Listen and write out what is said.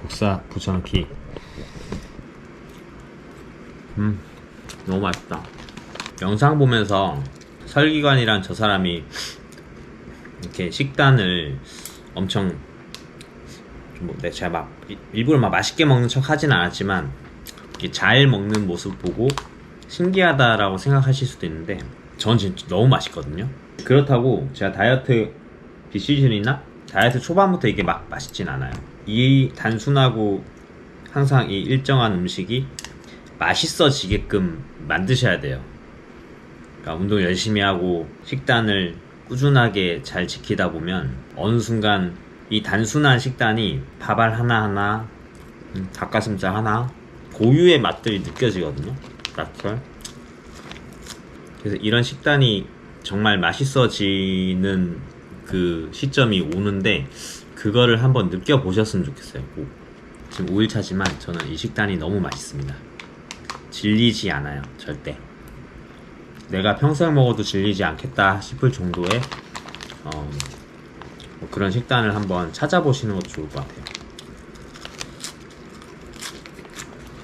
복사 부정기. 음, 너무 맛있다. 영상 보면서 설기관이란 저 사람이 이렇게 식단을 엄청 뭐 내- 제가 막 일- 일부러 막 맛있게 먹는 척 하진 않았지만 이렇게 잘 먹는 모습 보고 신기하다라고 생각하실 수도 있는데 전 진짜 너무 맛있거든요. 그렇다고 제가 다이어트 비시즌이나 다이어트 초반부터 이게 막 맛있진 않아요. 이 단순하고 항상 이 일정한 음식이 맛있어지게끔 만드셔야 돼요. 그러니까 운동 열심히 하고 식단을 꾸준하게 잘 지키다 보면 어느 순간 이 단순한 식단이 밥알 하나하나 음, 닭가슴살 하나 고유의 맛들이 느껴지거든요. 딱걸 그래서 이런 식단이 정말 맛있어지는 그 시점이 오는데 그거를 한번 느껴보셨으면 좋겠어요. 꼭. 지금 5일차지만 저는 이 식단이 너무 맛있습니다. 질리지 않아요. 절대. 내가 평생 먹어도 질리지 않겠다 싶을 정도의 어, 뭐 그런 식단을 한번 찾아보시는 것도 좋을 것 같아요.